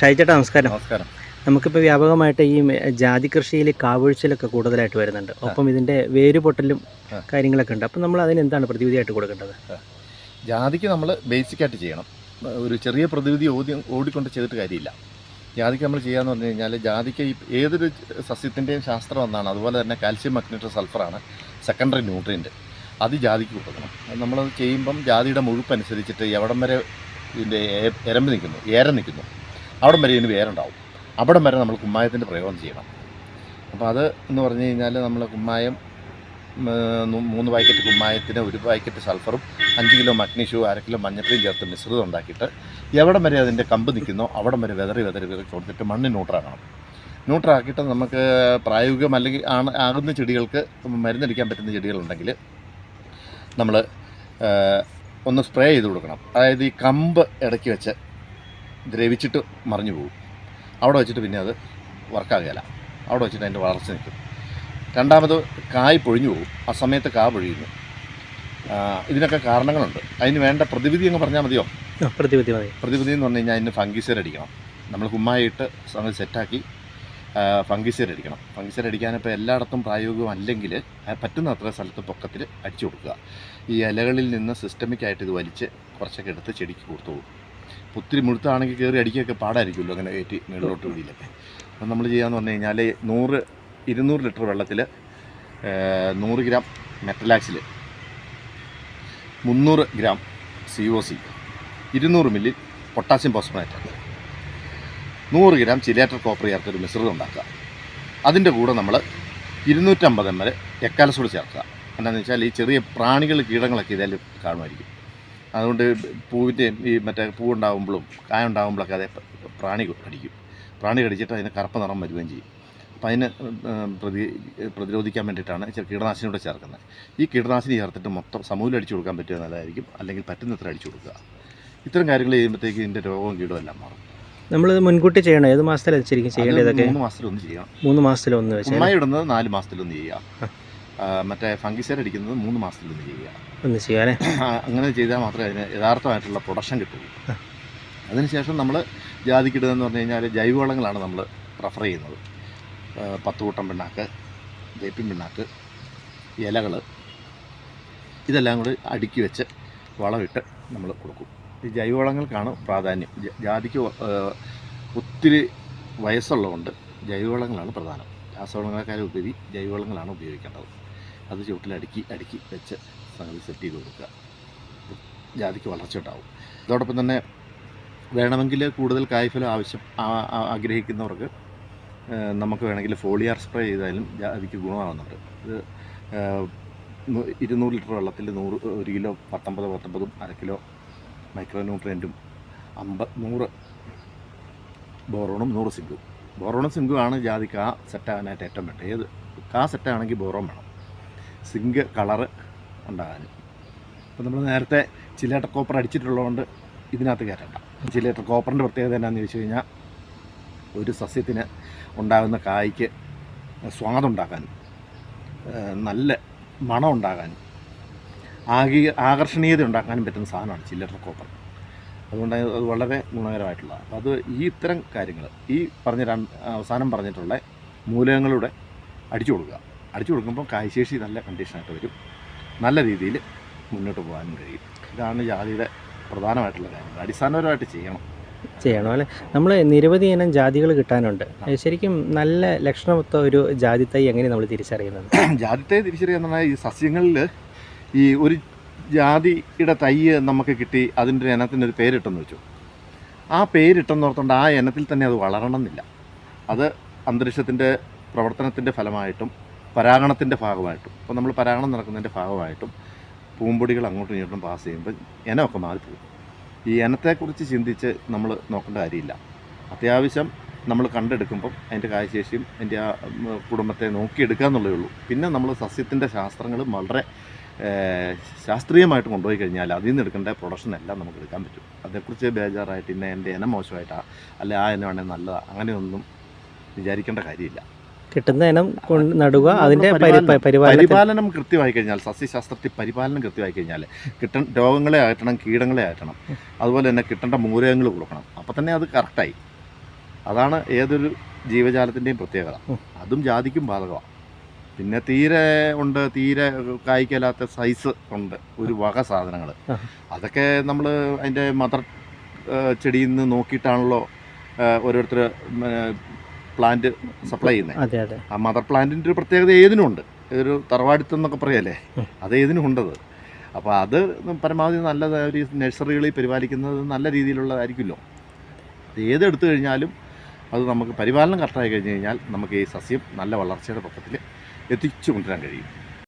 ഷൈചേട്ടാ നമസ്കാരം. നമസ്കാരം. നമുക്കിപ്പോൾ വ്യാപകമായിട്ട് ഈ ജാതി കൃഷിയിൽ കാവൊഴിച്ചിലൊക്കെ കൂടുതലായിട്ട് വരുന്നുണ്ട്. ഒപ്പം ഇതിന്റെ വേര് പൊട്ടലും കാര്യങ്ങളൊക്കെ ഉണ്ട്. അപ്പം നമ്മൾ അതിന് എന്താണ് പ്രതിവിധിയായിട്ട് കൊടുക്കേണ്ടത്? ജാതിക്ക് നമ്മൾ ബേസിക്കായിട്ട് ചെയ്യണം. ഒരു ചെറിയ പ്രതിവിധി ഓടി ഓടിക്കൊണ്ട് ചെയ്തിട്ട് കാര്യമില്ല. ജാതിക്ക് നമ്മൾ ചെയ്യാന്ന് പറഞ്ഞു കഴിഞ്ഞാൽ ജാതിക്ക് ഈ ഏതൊരു സസ്യത്തിന്റെയും ശാസ്ത്രം ഒന്നാണ്. അതുപോലെ തന്നെ കാൽസ്യം മഗ്നറ്റ് സൾഫറാണ് സെക്കൻഡറി ന്യൂട്രിയന്റ് അത് ജാതിക്ക് കൊടുക്കണം. അത് നമ്മളത് ചെയ്യുമ്പം ജാതിയുടെ മുഴുപ്പ് അനുസരിച്ചിട്ട് എവിടം വരെ ഇതിന്റെ എരമ്പ് നിൽക്കുന്നു. ഏര നിൽക്കുന്നു. അവിടം വരെ ഇതിന് വേരുണ്ടാവും. അവിടം വരെ നമ്മൾ കുമ്മായത്തിന്റെ പ്രയോഗം ചെയ്യണം. അപ്പോൾ അത് എന്ന് പറഞ്ഞു കഴിഞ്ഞാൽ നമ്മൾ കുമ്മായം മൂന്ന് പാക്കറ്റ് കുമ്മായത്തിന് ഒരു പാക്കറ്റ് സൾഫറും അഞ്ച് കിലോ മഗ്നീഷ്യവും അര കിലോ മഞ്ഞപ്പൊടിയും ചേർത്ത് മിശ്രിതം ഉണ്ടാക്കിയിട്ട് എവിടം വരെ അതിന്റെ കമ്പ് നിൽക്കുന്നോ അവിടം വരെ വെതറി വെതറി വെതറി കൊടുത്തിട്ട് മണ്ണ് ന്യൂട്രാക്കണം ന്യൂട്രാക്കിയിട്ട് നമുക്ക് പ്രായോഗികം അല്ലെങ്കിൽ ആണ് ആകുന്ന ചെടികൾക്ക് മരുന്നടിക്കാൻ പറ്റുന്ന ചെടികളുണ്ടെങ്കിൽ നമ്മൾ ഒന്ന് സ്പ്രേ ചെയ്ത് കൊടുക്കണം. അതായത് ഈ കമ്പ് ഇടയ്ക്ക് വെച്ച് ദ്രവിച്ചിട്ട് മറിഞ്ഞു പോകും. അവിടെ വെച്ചിട്ട് പിന്നെ അത് വർക്കാകുകയില്ല. അവിടെ വെച്ചിട്ട് അതിന്റെ വളർച്ച നിൽക്കും. രണ്ടാമത് കായ് പൊഴിഞ്ഞു പോകും. ആ സമയത്ത് കാ പൊഴിയുന്നു. ഇതിനൊക്കെ കാരണങ്ങളുണ്ട്. അതിന് വേണ്ട പ്രതിവിധി എന്ന് പറഞ്ഞാൽ മതിയോ? പ്രതിവിധി മതി. പ്രതിവിധി എന്ന് പറഞ്ഞു കഴിഞ്ഞാൽ അതിന് ഫംഗിസൈഡ് അടിക്കണം. നമ്മൾ കുമ്മായിട്ട് സംഗതി സെറ്റാക്കി ഫംഗിസൈഡ് അടിക്കണം. ഫംഗിസൈഡ് അടിക്കാനിപ്പോൾ എല്ലായിടത്തും പ്രായോഗികം അല്ലെങ്കിൽ പറ്റുന്ന അത്ര സ്ഥലത്ത് പൊക്കത്തിൽ അടിച്ചു കൊടുക്കുക. ഈ ഇലകളിൽ നിന്ന് സിസ്റ്റമിക്കായിട്ട് ഇത് വലിച്ച് കുറച്ചൊക്കെ എടുത്ത് ചെടിക്ക് കൊടുത്തോളൂ. ഒത്തിരി മുഴുത്താണെങ്കിൽ കയറി അടിക്കുകയൊക്കെ പാടായിരിക്കുമല്ലോ അങ്ങനെ ഏറ്റി മേളിലോട്ട് പിടിയിലൊക്കെ അപ്പം നമ്മൾ ചെയ്യാമെന്ന് പറഞ്ഞു കഴിഞ്ഞാൽ നൂറ് ഇരുന്നൂറ് ലിറ്റർ വെള്ളത്തിൽ നൂറ് ഗ്രാം മെറ്റലാക്സിൽ മുന്നൂറ് ഗ്രാം സി ഒ സി ഇരുന്നൂറ് മില്ലി പൊട്ടാസ്യം ഫോസ്ഫേറ്റ് നൂറ് ഗ്രാം ചിലേറ്റർ കോപ്പർ ചേർത്തൊരു മിശ്രിതം ഉണ്ടാക്കുക. അതിന്റെ കൂടെ നമ്മൾ ഇരുന്നൂറ്റമ്പത് എം എൽ എക്കാലസോട് ചേർക്കുക. എന്താണെന്ന് വെച്ചാൽ ഈ ചെറിയ പ്രാണികൾ കീടങ്ങളൊക്കെ ഇതിൽ കാണുമായിരിക്കും. അതുകൊണ്ട് പൂവിന്റെ ഈ മറ്റേ പൂവുണ്ടാകുമ്പോഴും കായ ഉണ്ടാകുമ്പോഴൊക്കെ അതേ പ്രാണി കടിക്കും. പ്രാണി കടിച്ചിട്ട് അതിന് കറുപ്പ് നിറം വരികയും ചെയ്യും. അപ്പം അതിന് പ്രതി പ്രതിരോധിക്കാൻ വേണ്ടിയിട്ടാണ് ഇച്ചിരി കീടനാശിനി കൂടെ ചേർക്കുന്നത്. ഈ കീടനാശിനി ചേർത്തിട്ട് മൊത്തം സമൂലം അടിച്ചു കൊടുക്കാൻ പറ്റിയ നല്ലതായിരിക്കും. അല്ലെങ്കിൽ പറ്റുന്നത്ര അടിച്ചു കൊടുക്കുക. ഇത്തരം കാര്യങ്ങൾ ചെയ്യുമ്പോഴത്തേക്ക് ഇതിന്റെ രോഗവും കീടവും എല്ലാം മാറും. നമ്മളിത് മുൻകൂട്ടി ചെയ്യണം. ഏത് അത് ചെയ്യേണ്ടത് മൂന്ന് മാസത്തിലൊന്ന് ചെയ്യാം മൂന്ന് മാസത്തിലൊന്ന് ഉമ്മായി ഇടുന്നത് നാല് മാസത്തിലൊന്ന് ചെയ്യുക ആ, മറ്റേ ഫംഗിസൈഡ് അടിക്കുന്നത് മൂന്ന് ചെയ്യുക. ഒന്ന് ചെയ്യാനേ? അങ്ങനെ ചെയ്താൽ മാത്രമേ അതിന് യഥാർത്ഥമായിട്ടുള്ള പ്രൊഡക്ഷൻ കിട്ടുള്ളൂ അതിനുശേഷം നമ്മൾ ജാതിക്കിടുന്നതെന്ന് പറഞ്ഞു കഴിഞ്ഞാൽ ജൈവവളങ്ങളാണ് നമ്മൾ പ്രിഫർ ചെയ്യുന്നത്. ആ, പത്ത് കൂട്ടം പിണ്ണാക്ക് വേപ്പിൻ പിണ്ണാക്ക് ഇലകൾ ഇതെല്ലാം കൂടി അടുക്കി വെച്ച് വളമിട്ട് നമ്മൾ കൊടുക്കും. ഈ ജൈവവളങ്ങൾക്കാണ് പ്രാധാന്യം. ജാതിക്ക് ഒത്തിരി വയസ്സുള്ളതുകൊണ്ട് ജൈവവളങ്ങളാണ് പ്രധാനം. രാസവളങ്ങളെക്കാളും ഉപരി ജൈവവളങ്ങളാണ് ഉപയോഗിക്കേണ്ടത്. അത് ചുവട്ടിൽ അടുക്കി അടുക്കി വെച്ച് സംഗതി സെറ്റ് ചെയ്ത് കൊടുക്കുക. ജാതിക്ക് വളർച്ച ഉണ്ടാവും. അതോടൊപ്പം തന്നെ വേണമെങ്കിൽ കൂടുതൽ കായ്ഫലം ആവശ്യം ആഗ്രഹിക്കുന്നവർക്ക് നമുക്ക് വേണമെങ്കിൽ ഫോളിയാർ സ്പ്രേ ചെയ്താലും ജാതിക്ക് ഗുണമാകുന്നുണ്ട് ഇത് ഇരുന്നൂറ് ലിറ്റർ വെള്ളത്തിൽ നൂറ് ഒരു കിലോ പത്തൊമ്പത് പത്തൊമ്പതും അര കിലോ മൈക്രോ ന്യൂട്രിയന്റും അമ്പത് നൂറ് ബോറോണും നൂറ് സിങ്കും. ബോറോണും സിങ്കും ജാതിക്ക് ആ സെറ്റാകാനായിട്ട് ഏറ്റവും വേണ്ടത്. ഏത് കാ സെറ്റാണെങ്കിൽ ബോറോൺ വേണം. സിങ്ക് കളറ് ഉണ്ടാകാൻ അപ്പോൾ നമ്മൾ നേരത്തെ ചില്ലേട്ട കോപ്പർ അടിച്ചിട്ടുള്ളതുകൊണ്ട് ഇതിനകത്ത് കയറ്റണ്ട. ചില്ലേട്ട കോപ്പറിന്റെ പ്രത്യേകത എന്നാന്ന് ചോദിച്ചു കഴിഞ്ഞാൽ ഒരു സസ്യത്തിന് ഉണ്ടാകുന്ന കായ്ക്ക് സ്വാദുണ്ടാക്കാനും നല്ല മണം ഉണ്ടാകാനും ആകി ആകർഷണീയത ഉണ്ടാക്കാനും പറ്റുന്ന സാധനമാണ് ചില്ലറ്റർ കോപ്പർ. അതുകൊണ്ട് അത് വളരെ ഗുണകരമായിട്ടുള്ളതാണ്. അപ്പോൾ അത് ഈ ഇത്തരം കാര്യങ്ങൾ ഈ പറഞ്ഞ അവസാനം പറഞ്ഞിട്ടുള്ള മൂലകങ്ങളുടെ അടിച്ചു കൊടുക്കുക. അടിച്ചു കൊടുക്കുമ്പോൾ കായ്ശേഷി നല്ല കണ്ടീഷനായിട്ട് വരും. നല്ല രീതിയിൽ മുന്നോട്ട് പോകാനും കഴിയും. ഇതാണ് ജാതിയുടെ പ്രധാനമായിട്ടുള്ള കാര്യങ്ങൾ. അടിസ്ഥാനപരമായിട്ട് ചെയ്യണം. ചെയ്യണം അല്ലേ? നമ്മൾ നിരവധി ഇനം ജാതികൾ കിട്ടാനുണ്ട്. ശരിക്കും നല്ല ലക്ഷണമൊത്ത ഒരു ജാതി തൈ എങ്ങനെ നമ്മൾ തിരിച്ചറിയുന്നത്? ജാതിത്തെ തിരിച്ചറിയാന്ന് പറഞ്ഞാൽ ഈ സസ്യങ്ങളിൽ ഈ ഒരു ജാതിയുടെ തൈ നമുക്ക് കിട്ടി അതിന്റെ ഒരു ഇനത്തിന്റെ ഒരു പേരിട്ടെന്ന് വെച്ചു. ആ പേരിട്ടെന്ന് ഓർത്തുകൊണ്ട് ആ ഇനത്തിൽ തന്നെ അത് വളരണമെന്നില്ല. അത് അന്തരീക്ഷത്തിന്റെ പ്രവർത്തനത്തിന്റെ ഫലമായിട്ടും പരാഗണത്തിന്റെ ഭാഗമായിട്ടും അപ്പോൾ നമ്മൾ പരാഗണം നടക്കുന്നതിന്റെ ഭാഗമായിട്ടും പൂമ്പൊടികൾ അങ്ങോട്ടും ഇങ്ങോട്ടും പാസ് ചെയ്യുമ്പോൾ ഇനമൊക്കെ മാറിപ്പോകും. ഈ ഇനത്തെക്കുറിച്ച് ചിന്തിച്ച് നമ്മൾ നോക്കേണ്ട കാര്യമില്ല. അത്യാവശ്യം നമ്മൾ കണ്ടെടുക്കുമ്പം അതിന്റെ കായശേഷിയും അതിന്റെ ആ കുടുംബത്തെ നോക്കിയെടുക്കുക എന്നുള്ളതേ ഉള്ളൂ. പിന്നെ നമ്മൾ സസ്യത്തിന്റെ ശാസ്ത്രങ്ങൾ വളരെ ശാസ്ത്രീയമായിട്ട് കൊണ്ടുപോയി കഴിഞ്ഞാൽ അതിൽ നിന്ന് എടുക്കേണ്ട പ്രൊഡക്ഷൻ എല്ലാം നമുക്ക് എടുക്കാൻ പറ്റും. അതേക്കുറിച്ച് ബേജാറായിട്ട് ഇന്ന എന്റെ ഇനം മോശമായിട്ടാണ് അല്ലെ ആ ഇനമാണെങ്കിൽ നല്ലതാണ് അങ്ങനെയൊന്നും വിചാരിക്കേണ്ട കാര്യമില്ല. കിട്ടുന്ന ഇനം കൊണ്ട് നടുക അതിന്റെ പരിപാലനം. കൃത്യമായി കഴിഞ്ഞാൽ സസ്യശാസ്ത്രത്തിൽ പരിപാലനം കൃത്യമായി കഴിഞ്ഞാൽ കിട്ട രോഗങ്ങളെ അകറ്റണം കീടങ്ങളെ അകറ്റണം. അതുപോലെ തന്നെ കിട്ടേണ്ട മൂലകങ്ങൾ കൊടുക്കണം. അപ്പം തന്നെ അത് കറക്റ്റായി അതാണ് ഏതൊരു ജീവജാലത്തിന്റെയും പ്രത്യേകത. അതും ജാതിക്കും ബാധകമാണ്. പിന്നെ തീരെ ഉണ്ട് തീരെ കായ്ക്കലാത്ത സൈസ് ഉണ്ട് ഒരു വക സാധനങ്ങൾ. അതൊക്കെ നമ്മൾ അതിന്റെ മദർ ചെടിയിൽ നിന്ന് നോക്കിയിട്ടാണല്ലോ ഓരോരുത്തർ പ്ലാന്റ് സപ്ലൈ ചെയ്യുന്നത് ആ മദർ പ്ലാന്റിന്റെ ഒരു പ്രത്യേകത ഏതിനും ഉണ്ട് ഒരു തറവാടിത്തം എന്നൊക്കെ പറയല്ലേ. അത് ഏതിനും ഉണ്ടത് അപ്പോൾ അത് പരമാവധി നല്ല ഒരു നഴ്സറികളിൽ പരിപാലിക്കുന്നത് നല്ല രീതിയിലുള്ളതായിരിക്കുമല്ലോ. അത് ഏതെടുത്തു കഴിഞ്ഞാലും അത് നമുക്ക് പരിപാലനം കറക്റ്റായി കഴിഞ്ഞ് കഴിഞ്ഞാൽ നമുക്ക് ഈ സസ്യം നല്ല വളർച്ചയുടെ പക്കത്തിൽ എത്തിച്ചു കൊണ്ടുവരാൻ കഴിയും.